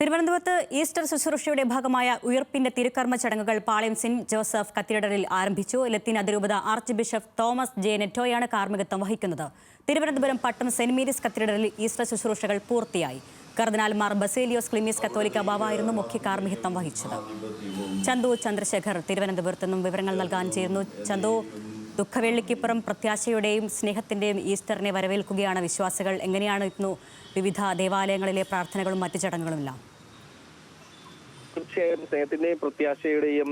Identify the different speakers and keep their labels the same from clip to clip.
Speaker 1: തിരുവനന്തപുരത്ത് ഈസ്റ്റർ ശുശ്രൂഷയുടെ ഭാഗമായ ഉയർപ്പിന്റെ തിരുക്കർമ്മ ചടങ്ങുകൾ പാളയം സെന്റ് ജോസഫ് കത്തീഡ്രലിൽ ആരംഭിച്ചു. ലത്തീൻ അതിരൂപത ആർച്ച് ബിഷപ്പ് തോമസ് ജെ നെറ്റോയാണ് കാർമ്മികത്വം വഹിക്കുന്നത്. തിരുവനന്തപുരം പട്ടം സെന്റ് മേരീസ് കത്തീഡ്രലിൽ ഈസ്റ്റർ ശുശ്രൂഷകൾ പൂർത്തിയായി. കർദിനാൽമാർ ബസേലിയോസ് ക്ലിമീസ് കത്തോലിക്ക ബാബായിരുന്നു മുഖ്യ കാർമ്മികത്വം വഹിച്ചത്. ചന്തു ചന്ദ്രശേഖർ തിരുവനന്തപുരത്ത് നിന്നും വിവരങ്ങൾ നൽകാൻ ചേരുന്നു. ചന്തു ദുഃഖവെള്ളിക്കിപ്പുറം പ്രത്യാശയുടെയും സ്നേഹത്തിന്റെയും ഈസ്റ്ററിനെ വരവേൽക്കുകയാണ് വിശ്വാസികൾ. എങ്ങനെയാണ് ഇന്നു വിവിധ ദേവാലയങ്ങളിലെ പ്രാർത്ഥനകളും മറ്റു ചടങ്ങുകളുമെല്ലാം
Speaker 2: തീർച്ചയായും സ്നേഹത്തിന്റെയും പ്രത്യാശയുടെയും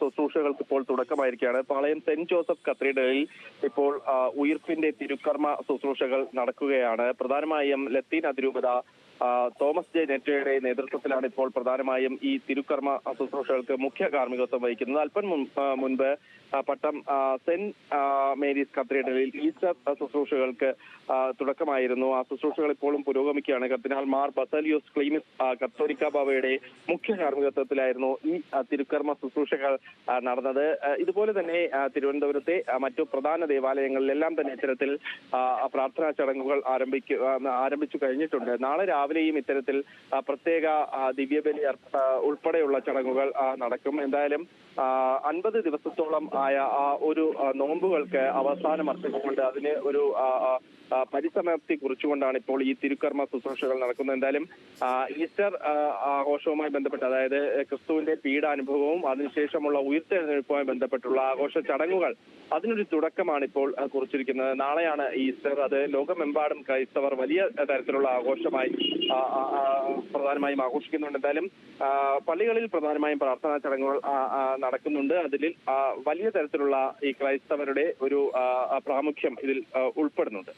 Speaker 2: ശുശ്രൂഷകൾക്ക് ഇപ്പോൾ തുടക്കമായിരിക്കുകയാണ്. പാളയം സെന്റ് ജോസഫ് കത്തീഡ്രലിൽ ഇപ്പോൾ ഉയർപ്പിന്റെ തിരുക്കർമ്മ ശുശ്രൂഷകൾ നടക്കുകയാണ്. പ്രധാനമായും ലത്തീൻ അതിരൂപത തോമസ് ജെ നെറ്റയുടെ നേതൃത്വത്തിലാണ് ഇപ്പോൾ പ്രധാനമായും ഈ തിരുക്കർമ്മ ശുശ്രൂഷകൾക്ക് മുഖ്യ കാർമ്മികത്വം വഹിക്കുന്നത്. അല്പം മുൻപ് പട്ടം സെന്റ് മേരീസ് കത്തീഡ്രലിൽ ഈസ്റ്റർ ശുശ്രൂഷകൾക്ക് തുടക്കമായിരുന്നു. ആ ശുശ്രൂഷകൾ ഇപ്പോഴും പുരോഗമിക്കുകയാണ്. കർദിനാൾ മാർ ബസലിയോസ് ക്ലീമിസ് കത്തോലിക്ക ബാബയുടെ മുഖ്യ കാർമ്മികത്വത്തിലായിരുന്നു ഈ തിരുക്കർമ്മ ശുശ്രൂഷകൾ നടന്നത്. ഇതുപോലെ തന്നെ തിരുവനന്തപുരത്തെ മറ്റു പ്രധാന ദേവാലയങ്ങളിലെല്ലാം തന്നെ ഇത്തരത്തിൽ പ്രാർത്ഥനാ ചടങ്ങുകൾ ആരംഭിക്കുക ആരംഭിച്ചു കഴിഞ്ഞിട്ടുണ്ട്. നാളെ രാവിലെയും ഇത്തരത്തിൽ പ്രത്യേക ദിവ്യബലി ഉൾപ്പെടെയുള്ള ചടങ്ങുകൾ നടക്കും. എന്തായാലും അൻപത് ദിവസത്തോളം ആയ ആ ഒരു നോമ്പുകൾക്ക് അവസാനം അർപ്പിച്ചുകൊണ്ട് അതിന് ഒരു പരിസമാപ്തി കുറിച്ചുകൊണ്ടാണ് ഇപ്പോൾ ഈ തിരുക്കർമ്മ ശുശ്രൂഷകൾ നടക്കുന്നത്. എന്തായാലും ഈസ്റ്റർ ആഘോഷവുമായി ബന്ധപ്പെട്ട് അതായത് ക്രിസ്തുവിന്റെ പീഡാനുഭവവും അതിനുശേഷമുള്ള ഉയർത്തെഴുന്നേൽപ്പുമായി ബന്ധപ്പെട്ടുള്ള ആഘോഷ ചടങ്ങുകൾ. അതിനൊരു തുടക്കമാണ് ഇപ്പോൾ കുറിച്ചിരിക്കുന്നത്. നാളെയാണ് ഈസ്റ്റർ. അത് ലോകമെമ്പാടും ക്രൈസ്തവർ വലിയ തരത്തിലുള്ള ആഘോഷമായി പ്രധാനമായും ആഘോഷിക്കുന്നുണ്ട്. എന്തായാലും പള്ളികളിൽ പ്രധാനമായും പ്രാർത്ഥനാ ചടങ്ങുകൾ നടക്കുന്നുണ്ട്. അതിൽ വലിയ തരത്തിലുള്ള ഈ ക്രൈസ്തവരുടെ ഒരു പ്രാമുഖ്യം ഇതിൽ ഉൾപ്പെടുന്നുണ്ട്.